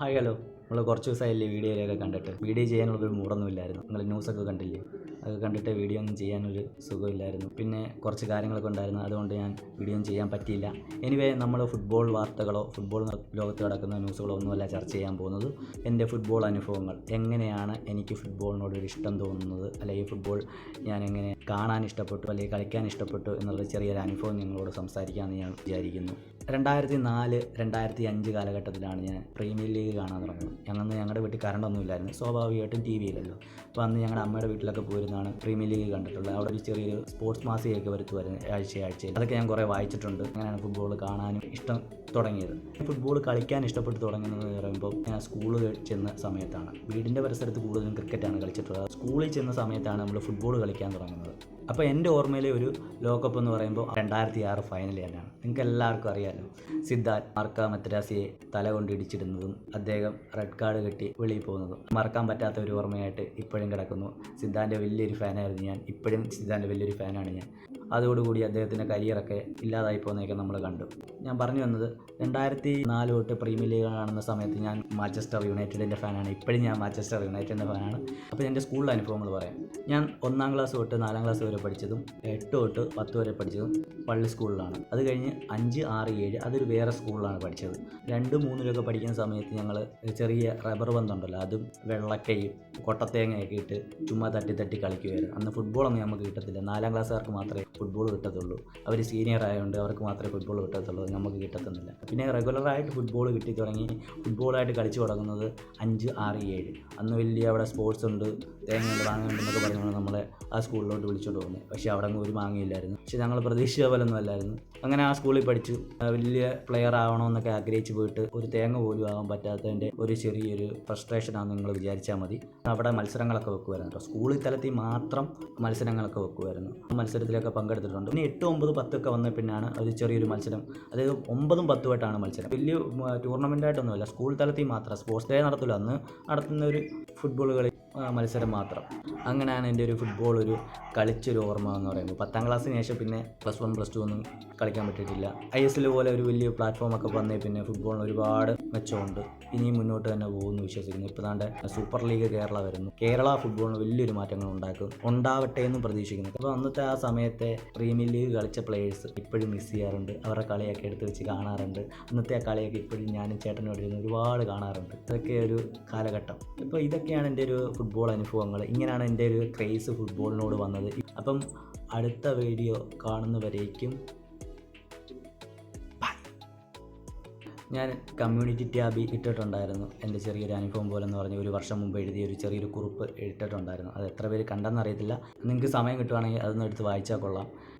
Hi hello. നമ്മൾ കുറച്ച് ദിവസമായില്ലേ വീഡിയോയിലൊക്കെ കണ്ടിട്ട്. വീഡിയോ ചെയ്യാനുള്ളൊരു മൂടൊന്നുമില്ലായിരുന്നു. നിങ്ങൾ ന്യൂസൊക്കെ കണ്ടില്ലേ? അത് കണ്ടിട്ട് വീഡിയോ ഒന്നും ചെയ്യാനൊരു സുഖമില്ലായിരുന്നു. പിന്നെ കുറച്ച് കാര്യങ്ങളൊക്കെ ഉണ്ടായിരുന്നു. അതുകൊണ്ട് ഞാൻ വീഡിയോ ചെയ്യാൻ പറ്റിയില്ല. എനിവേ നമ്മൾ ഫുട്ബോൾ വാർത്തകളോ ഫുട്ബോൾ ലോകത്ത് നടക്കുന്ന ന്യൂസുകളോ ഒന്നുമല്ല ചർച്ച ചെയ്യാൻ പോകുന്നത്. എന്റെ ഫുട്ബോൾ അനുഭവങ്ങൾ. എങ്ങനെയാണ് എനിക്ക് ഫുട്ബോളിനോട് ഒരു ഇഷ്ടം തോന്നുന്നത്? അല്ലെങ്കിൽ ഫുട്ബോൾ ഞാൻ എങ്ങനെ കാണാൻ ഇഷ്ടപ്പെട്ടു അല്ലെങ്കിൽ കളിക്കാൻ ഇഷ്ടപ്പെട്ടു എന്നുള്ള ചെറിയൊരു അനുഭവം നിങ്ങളോട് സംസാരിക്കാമെന്ന് ഞാൻ വിചാരിക്കുന്നു. രണ്ടായിരത്തി നാല് രണ്ടായിരത്തി അഞ്ച് കാലഘട്ടത്തിലാണ് ഞാൻ പ്രീമിയർ ലീഗ് കാണാൻ തുടങ്ങുന്നത്. ഞങ്ങൾ ഞങ്ങളുടെ വീട്ടിൽ കറണ്ടൊന്നും ഇല്ലായിരുന്നു. സ്വാഭാവികമായിട്ടും ടി വിയിലല്ലോ അപ്പോൾ അന്ന് ഞങ്ങളുടെ അമ്മയുടെ വീട്ടിലൊക്കെ പോയിരുന്നാണ് പ്രീമിയർ ലീഗ് കണ്ടിട്ടുള്ളത്. അവിടെ ഒരു ചെറിയൊരു സ്പോർട്സ് മാസികയൊക്കെ വരുത്തു ആഴ്ച ആഴ്ചയിൽ അതൊക്കെ ഞാൻ കുറേ വായിച്ചിട്ടുണ്ട്. അങ്ങനെയാണ് ഫുട്ബോൾ കാണാനും ഇഷ്ടം തുടങ്ങിയത്. ഫുട്ബോൾ കളിക്കാൻ ഇഷ്ടപ്പെട്ട് തുടങ്ങുന്നത് പറയുമ്പോൾ ഞാൻ സ്കൂളിൽ ചെന്ന സമയത്താണ്. വീടിന്റെ പരിസരത്ത് കൂടുതലും ക്രിക്കറ്റാണ് കളിച്ചിട്ടുള്ളത്. സ്കൂളിൽ ചെന്ന സമയത്താണ് നമ്മൾ ഫുട്ബോൾ കളിക്കാൻ തുടങ്ങുന്നത്. അപ്പോൾ എന്റെ ഓർമ്മയിലെ ഒരു ലോകകപ്പ് എന്ന് പറയുമ്പോൾ രണ്ടായിരത്തി ആറ് ഫൈനൽ തന്നെയാണ് നിങ്ങൾക്ക് എല്ലാവർക്കും അറിയാമല്ലോ സിദ്ധാർത്ഥ് മാർക്ക മദ്രാസിയെ തല കൊണ്ട് ഇടിച്ചിടുന്നതും അദ്ദേഹം റെഡ് കാർഡ് കെട്ടി വെളിയിൽ പോകുന്നതും. മറക്കാൻ പറ്റാത്ത ഒരു ഓർമ്മയായിട്ട് ഇപ്പോഴും കിടക്കുന്നു. സിദ്ധാന്റെ വലിയൊരു ഫാനായിരുന്നു ഞാൻ. ഇപ്പോഴും സിദ്ധാന്റെ വലിയൊരു ഫാനാണ് ഞാൻ. അതോടുകൂടി അദ്ദേഹത്തിന്റെ കരിയറൊക്കെ ഇല്ലാതായി പോകുന്നതൊക്കെ നമ്മൾ കണ്ടു. ഞാൻ പറഞ്ഞു വന്നത് രണ്ടായിരത്തി നാല് തൊട്ട് പ്രീമിയർ ലീഗ് കാണുന്ന സമയത്ത് ഞാൻ മാഞ്ചസ്റ്റർ യുണൈറ്റഡിന്റെ ഫാനാണ്. ഇപ്പോഴും ഞാൻ മാഞ്ചസ്റ്റർ യുണൈറ്റഡിന്റെ ഫാനാണ്. അപ്പോൾ എന്റെ സ്കൂളിലെ അനുഭവങ്ങൾ പറയാം. ഞാൻ ഒന്നാം ക്ലാസ് തൊട്ട് നാലാം ക്ലാസ് വരെ പഠിച്ചതും എട്ട് തൊട്ട് പത്ത് വരെ പഠിച്ചതും പള്ളി സ്കൂളിലാണ്. അത് കഴിഞ്ഞ് അഞ്ച് ആറ് ഏഴ് അതൊരു വേറെ സ്കൂളിലാണ് പഠിച്ചത്. രണ്ട് മൂന്നിലൊക്കെ പഠിക്കുന്ന സമയത്ത് ഞങ്ങൾ ചെറിയ റബ്ബർ ബന്ധമുണ്ടല്ലോ അതും വെള്ളക്കയും കൊട്ടത്തേങ്ങയൊക്കെ ഇട്ട് ചുമ്മാ തട്ടി തട്ടി കളിക്കുമായിരുന്നു അന്ന് ഫുട്ബോളൊന്നും നമുക്ക് കിട്ടത്തില്ല. നാലാം ക്ലാസ്സുകാർക്ക് മാത്രമേ ഫുട്ബോൾ കിട്ടത്തുള്ളൂ. അവർ സീനിയർ ആയതുകൊണ്ട് അവർക്ക് മാത്രമേ ഫുട്ബോൾ കിട്ടത്തുള്ളൂ. നമുക്ക് കിട്ടത്തുന്നില്ല. പിന്നെ റെഗുലറായിട്ട് ഫുട്ബോൾ കിട്ടി തുടങ്ങി. ഫുട്ബോളായിട്ട് കളിച്ചു തുടങ്ങുന്നത് അഞ്ച് ആറ് ഏഴ്. അന്ന് വലിയ അവിടെ സ്പോർട്സ് ഉണ്ട്. തേങ്ങയുണ്ട് മാങ്ങയുണ്ടെന്നൊക്കെ പറഞ്ഞുകൊണ്ട് നമ്മളെ ആ സ്കൂളിലോട്ട് വിളിച്ചോണ്ട് പോകുന്നത് പക്ഷേ അവിടെ ഒരു മാങ്ങയില്ലായിരുന്നു. പക്ഷേ ഞങ്ങൾ പ്രതീക്ഷിച്ച പോലൊന്നും അല്ലായിരുന്നു അങ്ങനെ ആ സ്കൂളിൽ പഠിച്ചു. വലിയ പ്ലെയർ ആവണമെന്നൊക്കെ ആഗ്രഹിച്ച് പോയിട്ട് ഒരു തേങ്ങ പോലും ആവാൻ പറ്റാത്തതിന്റെ ഒരു ചെറിയൊരു ഫ്രസ്ട്രേഷനാണെന്ന് നിങ്ങൾ വിചാരിച്ചാൽ മതി. അവിടെ മത്സരങ്ങളൊക്കെ വെക്കുമായിരുന്നു കേട്ടോ സ്കൂളിൽ തലത്തിൽ മാത്രം മത്സരങ്ങളൊക്കെ വെക്കുമായിരുന്നു മത്സരത്തിലൊക്കെ പങ്കെടുത്തിട്ടുണ്ട്. പിന്നെ എട്ട് ഒമ്പത് പത്തൊക്കെ വന്ന പിന്നാണ് ഒരു ചെറിയൊരു മത്സരം. അതായത് ഒമ്പതും പത്തുമായിട്ടാണ് മത്സരം. വലിയ ടൂർണമെന്റ് ആയിട്ടൊന്നുമില്ല സ്കൂൾ തലത്തിൽ മാത്രം. സ്പോർട്സ് ഡേ നടത്തില്ല. അന്ന് നടത്തുന്ന ഒരു ഫുട്ബോൾ കളി മത്സരം മാത്രം. അങ്ങനെയാണ് എന്റെ ഒരു ഫുട്ബോൾ ഒരു കളിച്ചൊരു ഓർമ്മ എന്ന് പറയുന്നത്. പത്താം ക്ലാസ്സിന് ശേഷം പിന്നെ പ്ലസ് വൺ പ്ലസ് ടു ഒന്നും കളിക്കാൻ പറ്റിയിട്ടില്ല. ഐ എസ് എൽ പോലെ ഒരു വലിയ പ്ലാറ്റ്ഫോമൊക്കെ വന്നേ പിന്നെ ഫുട്ബോളിന് ഒരുപാട് മെച്ചമുണ്ട്. ഇനിയും മുന്നോട്ട് തന്നെ പോകുമെന്ന് വിശ്വസിക്കുന്നു. ഇപ്പോൾ താണ്ട് സൂപ്പർ ലീഗ് കേരള വരുന്നു. കേരള ഫുട്ബോളിന് വലിയൊരു മാറ്റങ്ങൾ ഉണ്ടാക്കും. ഉണ്ടാവട്ടെ എന്നും പ്രതീക്ഷിക്കുന്നു. അപ്പോൾ അന്നത്തെ ആ സമയത്തെ പ്രീമിയർ ലീഗ് കളിച്ച പ്ലേയേഴ്സ് ഇപ്പോഴും മിസ് ചെയ്യാറുണ്ട്. അവരുടെ കളിയൊക്കെ എടുത്ത് വെച്ച് കാണാറുണ്ട്. അന്നത്തെ ആ കളിയൊക്കെ ഇപ്പോഴും ഞാനും ചേട്ടനോട് ഇരുന്ന് ഒരുപാട് കാണാറുണ്ട്. അതൊക്കെ ഒരു കാലഘട്ടം. ഇപ്പോൾ ഇതൊക്കെയാണ് എന്റെ ഒരു ഫുട്ബോൾ അനുഭവങ്ങൾ. ഇങ്ങനെയാണ് എന്റെ ഒരു ക്രേസ് ഫുട്ബോളിനോട് വന്നത്. അപ്പം അടുത്ത വീഡിയോ കാണുന്നവരേക്കും ഞാൻ കമ്മ്യൂണിറ്റി ടാബി ഇട്ടിട്ടുണ്ടായിരുന്നു. എന്റെ ചെറിയൊരു അനുഭവം പോലെ എന്ന് പറഞ്ഞ് ഒരു വർഷം മുമ്പ് എഴുതിയ ഒരു ചെറിയൊരു കുറിപ്പ് ഇട്ടിട്ടുണ്ടായിരുന്നു. അത് എത്ര പേര് കണ്ടെന്നറിയത്തില്ല നിങ്ങൾക്ക് സമയം കിട്ടുവാണെങ്കിൽ അതൊന്നും എടുത്ത് വായിച്ചാൽ കൊള്ളാം.